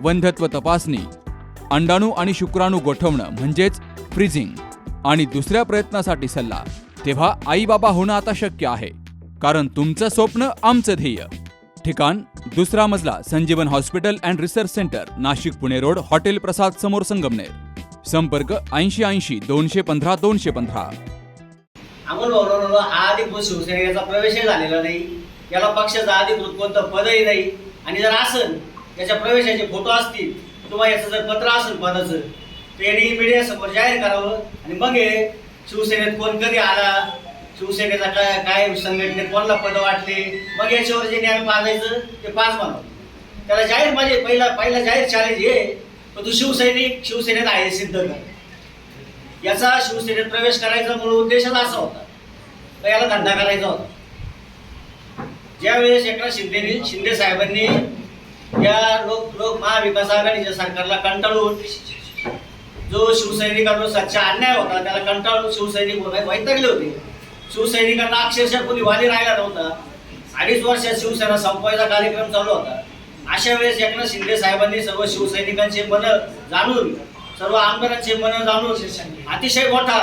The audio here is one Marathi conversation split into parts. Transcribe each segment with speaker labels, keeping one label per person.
Speaker 1: वंध्यत्व तपासणी अंडाणू आणि शुक्राणू गोठवणं म्हणजेच फ्रीजिंग आणि दुसऱ्या प्रयत्नासाठी सल्ला. तेव्हा आई बाबा होणं आता शक्य आहे कारण तुमचं स्वप्न आमचं ध्येय. ठिकाण दुसरा मजला Sanjivan hospital and research centre Nashik Pune road hotel Prasad समोर संगमनेर. संपर्क ऐंशी ऐंशी दोनशे पंधरा दोनशे पंधरा.
Speaker 2: अमोल भाऊ अधिकृत शिवसेनेचा प्रवेशही झालेला नाही. याला पक्षाचा अधिकृत कोणतं पदही नाही. आणि जर असन त्याच्या प्रवेशाचे फोटो असतील किंवा याचं जर पत्र असेल पदाचं तर यांनी मीडियासमोर जाहीर करावं. आणि मग हे शिवसेनेत कोण कधी आला शिवसेनेचा काय काय संघटनेत कोणाला पद वाटले मग याच्यावर जे ज्ञान पाजायचं ते पाच म्हणावं त्याला जाहीर म्हणजे पहिला पहिला जाहीर चॅलेंज हे तर तू शिवसैनिक शिवसेनेत आहे सिद्ध कर. याचा शिवसेनेत प्रवेश करायचा मूळ उद्देशच असा होता. तर याला धंदा करायचा होता. ज्यावेळेस एकनाथ शिंदेनी शिंदे साहेबांनी या लोक लोक महाविकास आघाडीच्या सरकारला कंटाळून जो शिवसैनिकांचा सच्चा अन्याय होता त्याला कंटाळून शिवसैनिक वैतागले होते. शिवसैनिकांना अक्षरशः कोणी वाली राहिला नव्हता. अडीच वर्षात शिवसेना संपवायचा कार्यक्रम चालू होता. अशा वेळेस एकनाथ शिंदे साहेबांनी सर्व शिवसैनिकांचे मन जाणून सर्व आमदारांचे मन जाणून अतिशय मोठा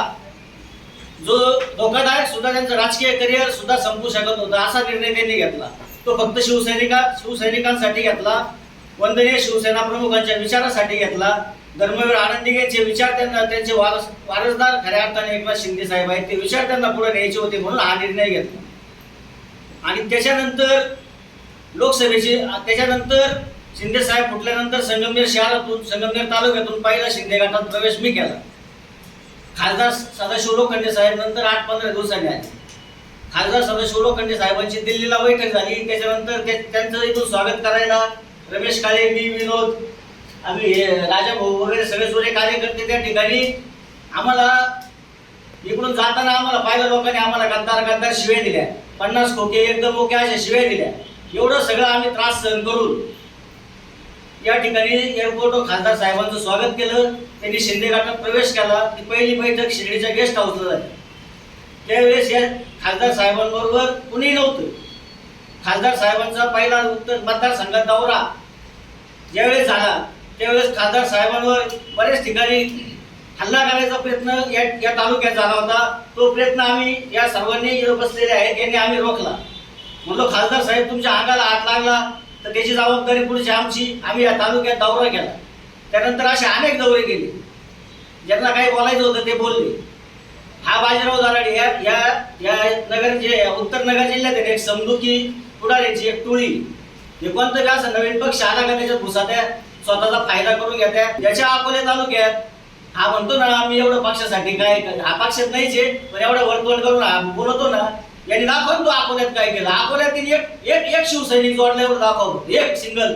Speaker 2: जो धोकादायक सुद्धा त्यांचं राजकीय करिअर सुद्धा संपू शकत होता असा निर्णय त्यांनी घेतला. तो फक्त शिवसैनिका शिवसैनिकांसाठी घेतला. वंदनीय शिवसेना प्रमुखांच्या विचारासाठी घेतला. धर्मवीर आनंदी यांचे विचार त्यांना त्यांचे वारस वारसदार खऱ्या अर्थाने एकनाथ शिंदे साहेब आहेत. ते विचार त्यांना पुढे न्यायचे होते म्हणून हा निर्णय घेतला. आणि त्याच्यानंतर लोकसभेची त्याच्यानंतर शिंदे साहेब फुटल्यानंतर संगमनेर शहरातून संगमनेर तालुक्यातून पहिला शिंदे गटात प्रवेश मी केला. खासदार सदाशिव लोखंडे साहेब नंतर आठ पंधरा दिवसांनी आले. खासदार सदाशिव लोखंडे साहेबांची दिल्लीला बैठक झाली. त्याच्यानंतर त्यांचं इथून स्वागत करायला रमेश काळे मी विनोद आम्ही हे राजा भाऊ वगैरे सगळे जुने कार्यकर्ते त्या ठिकाणी आम्हाला इकडून जाताना आम्हाला पाहिलं लोकांनी आम्हाला गद्दार गद्दार शिव्या दिल्या. पन्नास खोके एकदम ओके अशा शिव्या दिल्या. एवढं सगळं आम्ही त्रास सहन करून या ठिकाणी एअरपोर्ट खासदार साहेबांचं स्वागत केलं. त्यांनी शिंदे घाटात प्रवेश केला. ती पहिली बैठक शिर्डीच्या गेस्ट हाऊसला झाली. त्यावेळेस या खासदार साहेबांबरोबर कुणीही नव्हतं. खासदार साहेबांचा पहिला उत्तर मतदारसंघात दौरा. ज्यावेळेस झाला त्यावेळेस खासदार साहेबांवर बऱ्याच ठिकाणी हल्ला करायचा प्रयत्न या या तालुक्यात झाला होता. तो प्रयत्न आम्ही या सर्वांनी बसलेले आहेत यांनी आम्ही रोखला. म्हणलो खासदार साहेब तुमच्या अंगाला हात लागला तर त्याची जबाबदारी पुढची आमची. आम्ही या तालुक्यात दौरा केला. त्यानंतर असे अनेक दौरे गेले ज्यांना काही बोलायचं होतं ते बोलले. हा बाजीराव दराडे या या या नगर जे उत्तर नगर जिल्ह्यात आहे एक समदुकी पुढाऱ्याची एक टोळी. हे कोणतं असं नवीन पक्ष आला का त्याच्यात घुसात्या स्वतःचा फायदा करून घेत्या याच्या अकोले तालुक्यात हा म्हणतो ना आम्ही एवढं पक्षासाठी काय हा पक्षात नाहीच आहे पण एवढं वर्तवण करून हा बोलतो ना यांनी दाखवून तू अकोल्यात काय केलं. अकोल्यातील एक एक एक शिवसैनिक जोडल्यावर दाखव एक सिंगल.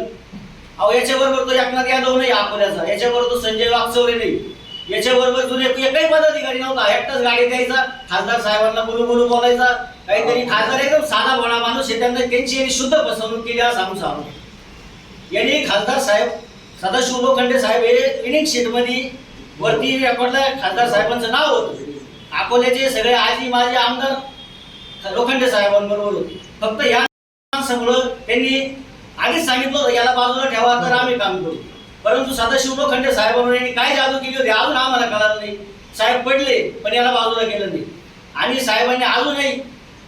Speaker 2: अहो याच्याबरोबर तो एकनाथ यादव नाही अकोल्याचा याच्याबरोबर तो संजय वागचौरे नाही याच्याबरोबर तुझे एकही पदाधिकारी नव्हता. एकटाच गाडी द्यायचा खासदार साहेबांना बोलू बोलू बोलायचा. काहीतरी खासदार एकदम साधा बोळा माणूस आहे. त्यांना त्यांची यांनी शुद्ध फसवणूक केली असं आमचं आरोप यांनी खासदार साहेब सदाशिव लोखंडे साहेब हे इनिंग शीटमध्ये वरती रेकॉर्डला खासदार साहेबांचं नाव होतं. अकोल्याचे सगळे आजी माजी आमदार लोखंडे साहेबांबरोबर होते. फक्त या सगळं त्यांनी आधीच सांगितलं याला बाजूला ठेवा तर आम्ही काम करू. परंतु सदाशिव लोखंडे साहेबांवर यांनी काय जादू केली होती अजून आम्हाला कळालं नाही. साहेब पडले पण याला बाजूला गेलं नाही. आणि साहेबांनी अजूनही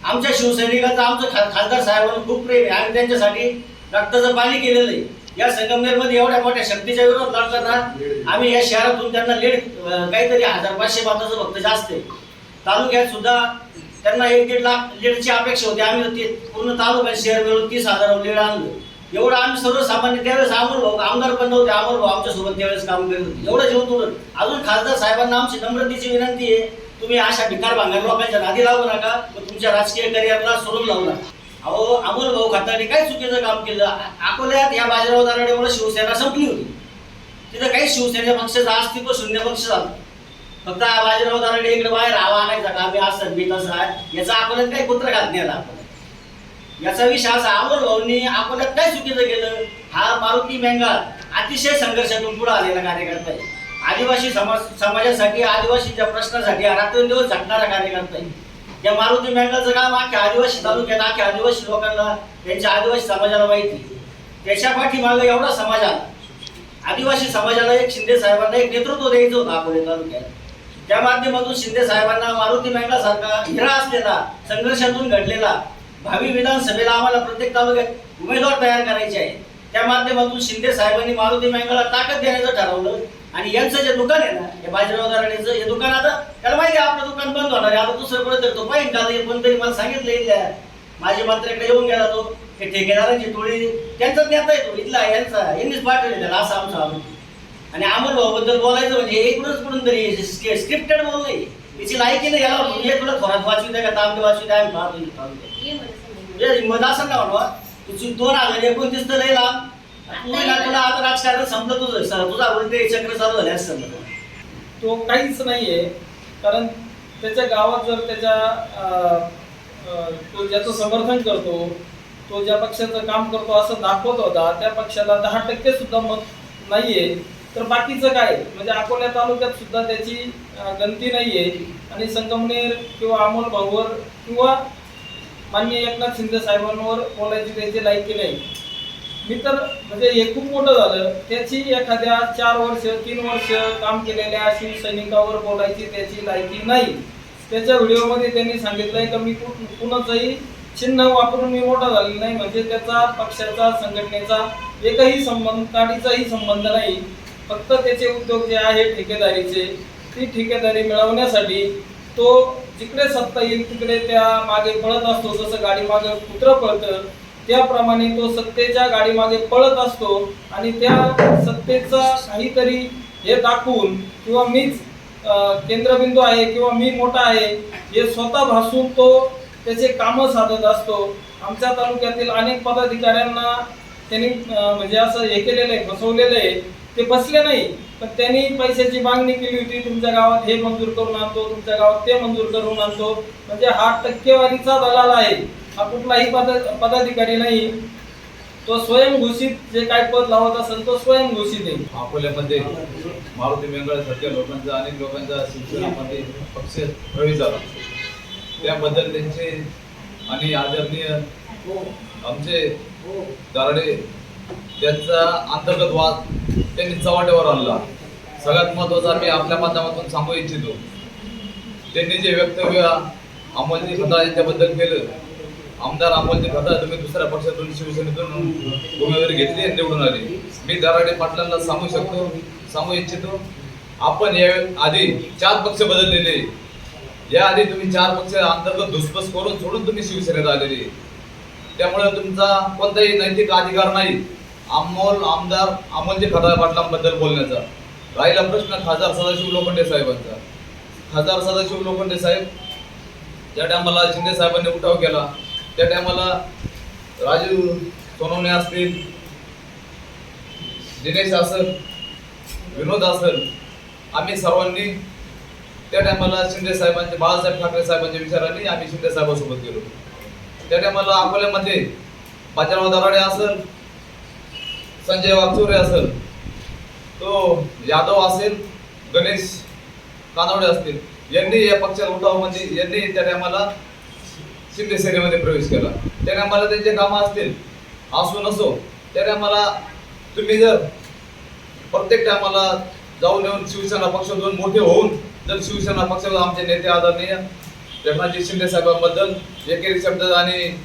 Speaker 2: आमच्या शिवसैनिकांचं आमचं खा खासदार साहेबांना खूप प्रेम आहे. आम्ही त्यांच्यासाठी रक्ताचं पाणी केलेलं आहे. या संगमनेरमध्ये एवढ्या मोठ्या शक्तीच्या विरोधात लढताना आम्ही या शहरातून त्यांना लीड काहीतरी हजार पाचशे मताचं फक्त जास्त आहे. तालुक्यात सुद्धा त्यांना एक दीड लाख लीडची अपेक्षा होती. आम्ही ते पूर्ण तालुक्यात शहर मिळून तीस हजार लीड आणलं. एवढं आम्ही सर्वसामान्य त्यावेळेस अमोल भाऊ आमदार पण नव्हते अमोल भाऊ आमच्यासोबत त्यावेळेस काम करत होते. एवढं जेवण तुरंत अजून खासदार साहेबांना आमची नम्रतेची विनंती आहे. तुम्ही अशा भिकार भांगार लोकांच्या नादी लागू नका मग तुमच्या राजकीय करिअरला सोडून लावू नका. अहो अमोल भाऊ खताने काय चुकीचं काम केलं? अकोल्यात या बाजीराव दराडेमुळे शिवसेना संपली होती. तिथं काही शिवसेना पक्षाचं अस्तित्व शून्य पक्ष झालं. फक्त बाजीराव दराडे इकडे बाहेर आवा आणायचा का मी असं मी तसं आहे. याचा अकोल्यात काही कुत्र घात नाही आला याचा विषय असा अमोल भाऊंनी आपण काय चुकीचं केलं. हा मारुती मेंगाळ अतिशय संघर्षातून पुढे आलेला कार्यकर्ता आहे. आदिवासी समाज समाजासाठी आदिवासीच्या प्रश्नासाठी रात्रंदिवस झटणारा कार्यकर्ता आहे. या मारुती मेंगाचं काम आख्या आदिवासी तालुक्यात अख्ख्या आदिवासी लोकांना त्यांच्या आदिवासी समाजाला माहिती त्याच्या पाठीमागं एवढा समाज आला आदिवासी समाजाला एक शिंदे साहेबांना एक नेतृत्व द्यायचं होतं अकोले तालुक्यात. त्या माध्यमातून शिंदे साहेबांना मारुती मेंढासारखा हिरा असलेला संघर्षातून घडलेला भावी विधानसभेला आम्हाला प्रत्येक तालुक्यात उमेदवार तयार करायचे आहे त्या माध्यमातून शिंदे साहेबांनी मारुती मेंढाला ताकद देण्याचं ठरवलं. आणि यांचं जे दुकान आहे ना हे बाजीराव दराडेचं हे दुकान आता त्याला माहिती आहे आपलं दुकान बंद होणार आहे. आता दुसरं कुठे तो पाहिजे का आता हे मला सांगितलं माझे मात्र येऊन गेला तो. हे ठेकेदारांची टोळी त्यांचाच नेता येतो इथला यांचा यांनीच पाठवले त्याला असं आमचं आरोप आणि अमोल भाऊबद्दल बोलायचं म्हणजे एकूणच कुठून तरी स्क्रिप्टेड बोल तिची लायकी नाही याला हे तुला थोरात वाचू द्या का तांबे वाचू द्या आम्ही पाहतो म्हणजे हिंमत असं ना म्हणवा तुझी दोन हजार एकोणतीस तर लई लांब. तू ना तुला आता राजकारण संपलं तुझं. सर तुझा उलटे चक्र चालू झाले असं
Speaker 3: तो काहीच नाहीये. कारण त्याच्या गावात जर त्याच्या अं, अं, तो ज्याचं समर्थन करतो तो ज्या पक्षाचं काम करतो असं दाखवत होता त्या पक्षाला दहा टक्के सुद्धा मत नाहीये. तर बाकीचं काय? म्हणजे अकोल्या तालुक्यात सुद्धा त्याची अं, गणती नाहीये. आणि संगमनेर किंवा अमोल भाऊवर किंवा माननीय एकनाथ शिंदे साहेबांवर बोलायची त्याची लायकी नाही मी तर म्हणजे हे खूप मोठं झालं. त्याची एखाद्या चार वर्ष तीन वर्ष काम केलेल्या शिवसैनिकावर बोलायची त्याची लायकी नाही. त्याच्या व्हिडिओमध्ये त्यांनी सांगितलंय की मी कु- कुणाचंही चिन्ह वापरून मी मोठा झालेला नाही. म्हणजे त्याचा पक्षाचा संघटनेचा एकही संबंध काडीचाही संबंध नाही. फक्त त्याचे उद्योग जे आहे ठेकेदारीचे ती ठेकेदारी मिळवण्यासाठी तो जिकडे सत्ता येईल तिकडे त्या मागे पळत असतो. जसं गाडी मागे कुत्र पळतं त्याप्रमाणे तो सत्तेच्या गाडीमागे पळत असतो. आणि त्या सत्तेचा काहीतरी हे दाखवून किंवा मीच केंद्रबिंदू आहे किंवा मी मोठा आहे हे स्वतः भासून तो त्याचे कामं साधत असतो. आमच्या तालुक्यातील अनेक पदाधिकाऱ्यांना त्यांनी म्हणजे असं हे केलेलं आहे बसवलेलं आहे. ते बसले नाही. पण त्यांनी पैशाची मागणी केली होती तुमच्या गावात हे मंजूर करून आणतो तुमच्या गावात ते मंजूर करून आणतो. म्हणजे हा टक्केवारीचा दलाल आहे. हा कुठलाही पद पदाधिकारी नाही. तो स्वयंघोषित जे काय पद लावत असेल तो स्वयंघोषित आहे.
Speaker 4: अकोल्यामध्ये मारुती मेंगळसारख्या लोकांचा अनेक लोकांचा शिक्षणामध्ये पक्ष प्रवेश झाला. त्याबद्दल त्यांचे आणि आदरणीय आमचे गारडे त्यांचा अंतर्गत वाद त्यांनी चव्हाट्यावर आणला. सगळ्यात महत्त्वाचा मी आपल्या माध्यमातून सांगू इच्छितो. त्यांनी जे वक्तव्य अमोलजी खता यांच्याबद्दल केलं आमदार अमोलजी खता तुम्ही दुसऱ्या पक्षातून शिवसेनेतून उमेदवारी घेतली आणि निवडून आली. मी दराडे पाटलांना सांगू शकतो सांगू इच्छितो आपण या आधी चार पक्ष बदललेले. या आधी तुम्ही चार पक्ष अंतर्गत धुसफूस करून सोडून तुम्ही शिवसेनेत आलेले. त्यामुळे तुमचा कोणताही नैतिक अधिकार नाही. अमोल आमदार अमोलजी खता पाटलांबद्दल बोलण्याचा. राहिला प्रश्न खासदार सदाशिव लोखंडे साहेबांचा. खासदार सदाशिव लोखंडे साहेब ज्या टायमाला शिंदे साहेबांनी उठाव केला त्या टायमाला राजीव सोनवणे असतील दिनेश असल विनोद असल आम्ही सर्वांनी त्या टायमाला शिंदे साहेबांचे बाळासाहेब ठाकरे साहेबांच्या विचारांनी आम्ही शिंदे साहेबांसोबत गेलो. त्या टायमाला अकोल्यामध्ये बाजीराव दराडे असेल संजय वागचोरे असल तो यादव असेल गणेश कानवडे असतील यांनी या पक्षाला उठावामध्ये म्हणजे यांनी त्या टायमाला शिंदे सेनेमध्ये प्रवेश केला. त्या टायमाला त्यांचे कामं असतील असो नसो त्या टायमाला तुम्ही जर प्रत्येक टायमाला जाऊन येऊन शिवसेना पक्षातून मोठे होऊन जर शिवसेना पक्षाला आमचे नेते आदरणीय एकनाथजी शिंदे साहेबांबद्दल एकेरी शब्द आणि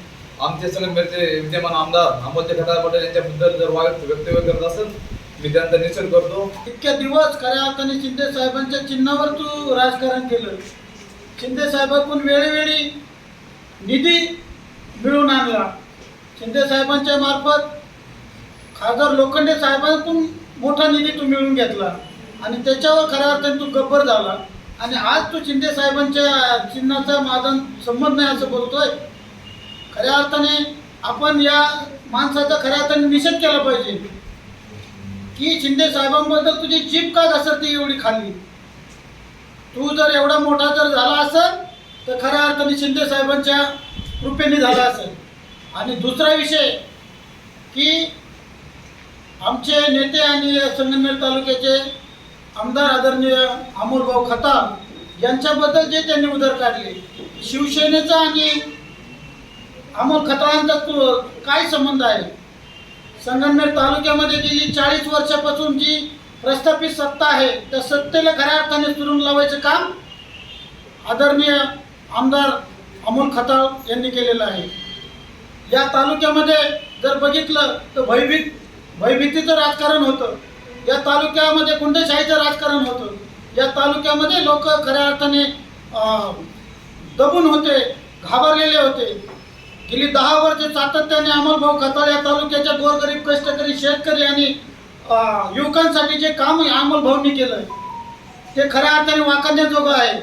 Speaker 4: आमचे सगळे विद्यमान आमदार अमोलचे खटाळ पटेल यांच्याबद्दल जर वाईट वक्तव्य करत असेल मी त्यांचा करतो.
Speaker 5: इतक्या दिवस खऱ्या अर्थाने शिंदे साहेबांच्या चिन्हावर तू राजकारण केलं. शिंदे साहेबांकडून वेळोवेळी निधी मिळवून आणला. शिंदे साहेबांच्या मार्फत खासदार लोखंडे साहेबांकडून मोठा निधी तू मिळवून घेतला. आणि त्याच्यावर खऱ्या अर्थाने तू गब्बर झाला. आणि आज तू शिंदे साहेबांच्या चिन्हाचा माझा संबंध नाही असं बोलतोय. खऱ्या अर्थाने आपण या माणसाचा खऱ्या अर्थाने निषेध केला पाहिजे. की शिंदे साहेबांबद्दल तुझी जीप का घसरते एवढी खाल्ली? तू जर एवढा मोठा जर झाला असेल तर खऱ्या अर्थाने शिंदे साहेबांच्या कृपेने झाला असेल. आणि दुसरा विषय की आमचे नेते आणि संगमनेर तालुक्याचे आमदार आदरणीय अमोलभाऊ खताळ यांच्याबद्दल जे त्यांनी उदर काढले शिवसेनेचा आणि अमोल खताळांचा काय संबंध आहे? संगमनेर तालुक्यामध्ये गेली चाळीस वर्षापासून जी प्रस्थापित सत्ता आहे त्या सत्तेला खऱ्या अर्थाने सुरून लावायचं काम आदरणीय आमदार अमोल खताळ यांनी केलेलं आहे. या तालुक्यामध्ये जर बघितलं तर भयभीत भयभीतीचं राजकारण होतं. या तालुक्यामध्ये गुंडशाहीचं राजकारण होतं. या तालुक्यामध्ये लोक खऱ्या अर्थाने अं, दबून होते घाबरलेले होते. गेली दहा वर्ष सातत्याने अमोलभाऊ खताळ या तालुक्याच्या गोरगरीब कष्टकरी शेतकरी आणि युवकांसाठी जे काम अमोलभाऊंनी केलं ते खऱ्या अर्थाने वाकण्याजोगं आहे.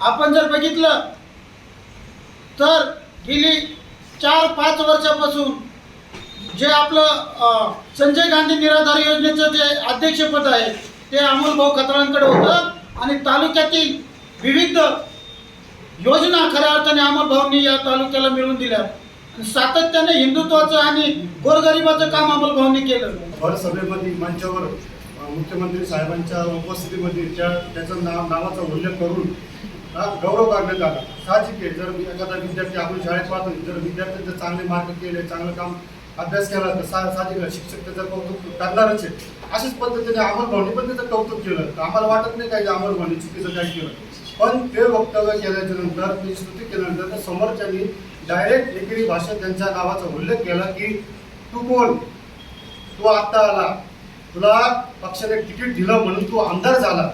Speaker 5: आपण जर बघितलं तर गेली चार पाच वर्षापासून जे आपलं संजय गांधी निराधार योजनेचं जे अध्यक्षपद आहे ते अमोलभाऊ खतरांकडे होतं आणि तालुक्यातील विविध योजना खऱ्या अर्थाने अमोलभाऊंनी या तालुक्याला मिळवून दिल्या. सातत्याने हिंदुत्वाचं आणि गोरगरिबाचं काम अंमलबजावणी केलं.
Speaker 6: भर सभेमध्ये मंचावर मुख्यमंत्री साहेबांच्या उपस्थितीमध्ये त्या त्याचं नाव नावाचा उल्लेख करून हा, गौरव काढण्यात आला साहजिक आहे. जर एखादा विद्यार्थी आपण शाळेत पाहतो जर विद्यार्थ्यांचं चांगले मार्क केले चांगलं काम अभ्यास केला तर सा साहजिक शिक्षक त्याचं कौतुक करणारच आहे. अशाच पद्धतीने अंमलबजावणी पण त्याचं कौतुक केलं. तर आम्हाला वाटत नाही काय अंमलबजावणी चुकीचं काय केलं. पण ते वक्तव्य केल्याच्यानंतर स्तुती केल्यानंतर समोरच्यांनी डायरेक्ट एकेरी भाषेत त्यांच्या नावाचा उल्लेख केला की तू कोण? तू आत्ता आला. तुला पक्षाने तिकीट दिलं म्हणून तू आमदार झाला.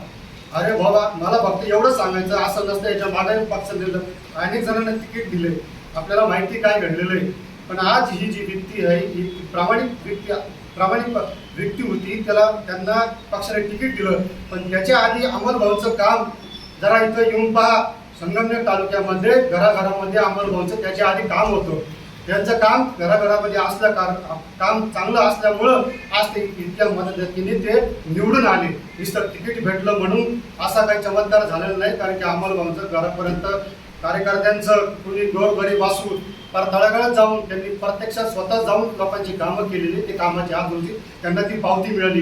Speaker 6: अरे बाबा मला फक्त एवढं सांगायचं. असं नसतं. याच्या मागे पक्ष दिलं. अनेक जणांना तिकीट दिले. आपल्याला माहिती काय घडलेलं आहे? पण आज ही जी व्यक्ती आहे ही प्रामाणिक व्यक्ती प्रामाणिक व्यक्ती होती. त्याला त्यांना पक्षाने तिकीट दिलं. पण त्याच्या आधी अमरभाऊचं काम जरा इथं येऊन पहा. संगमनेर तालुक्यामध्ये घराघरामध्ये अंमलगावचं त्याच्या आधी काम होतं. त्यांचं काम घराघरामध्ये असल्या कार काम चांगलं असल्यामुळं आज ते इतक्या मदतीने ते निवडून आले. नुसतं तिकीट भेटलं म्हणून असा काही चमत्कार झालेला नाही कारण की अंमलगावचं घरापर्यंत कार्यकर्त्यांचं कुणी गोरगरीब असून पर तळागाळात जाऊन त्यांनी प्रत्यक्षात स्वतः जाऊन लोकांची कामं केलेली ते कामाची आज रोजी त्यांना ती पावती मिळाली.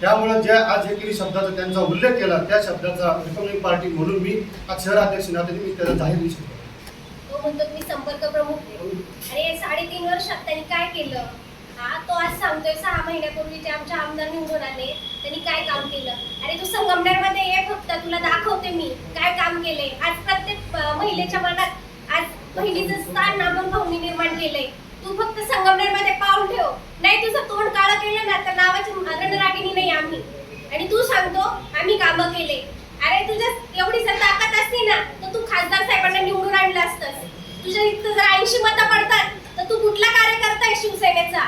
Speaker 6: त्यामुळे ज्या आज एकेरी शब्दाचा त्यांचा उल्लेख केला त्या शब्दाचा रिपब्लिक पार्टी म्हणून मी आज शहराध्यक्ष नात्याने मी त्याला जाहीर निषेध शकतो.
Speaker 7: तो म्हणतो मी संपर्क प्रमुख आहे. अरे साडेतीन वर्षात त्यांनी काय केलं? हा तो आज सांगतोय सहा महिन्यापूर्वी जे आमच्या आमदार निवडून आले त्यांनी काय काम केलं? अरे तू संगमनेरमध्ये ये फक्त तुला दाखवते मी काय काम केले आज प्रत्येक अं, महिलेच्या मनात आज बहिणीचं स्थान भाऊनी निर्माण केलंय. तू फक्त संगमनेरमध्ये पाऊल ठेव. नाही तुझं तोंड काळं केलं ना तर नावाची रागिनी नाही आम्ही. आणि तू सांगतो आम्ही कामं केले. अरे तुझ्या एवढी जर ताकद असती ना तर तू खासदार साहेबांना निवडून आणलं असतं तुझ्या इथं जर ऐंशी मतं पडतात तर तू कुठला कार्यकर्ता आहे शिवसेनेचा?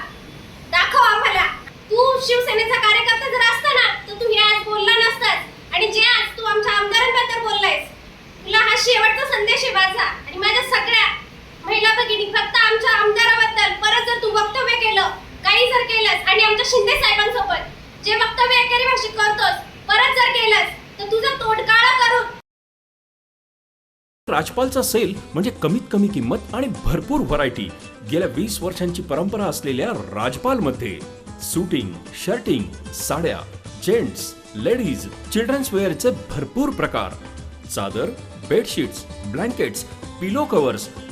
Speaker 7: दाखव आम्हाला. तू शिवसेनेचा कार्यकर्ता जर असता ना तर तू हे आज बोलला नसतास. आणि जे आज तू आमच्या आमदारांबद्दल बोललायस तुला हा शेवटचा संदेश आहे माझा. आणि माझ्या सगळ्या महिला भगिनी फक्त आमच्या आमदार तर परत जर तू वक्तव्य केलं काही जर केलंस आणि आमच्या शिंदे साहेबांसोबत जे वक्तव्य एकेरी भाषेत करतोस परत जर केलंस तर तुझं तोंड काळं करून
Speaker 8: राजपालचा सेल म्हणजे कमीत कमी किंमत आणि भरपूर व्हरायटी गेल्या वीस वर्षांची परंपरा असलेल्या राजपालमध्ये सुटिंग शर्टिंग साड्या जेंट्स लेडीज चिल्ड्रन्स वेअरचे भरपूर प्रकार. चादर बेडशीट्स ब्लँकेट्स पिलो कव्हर्स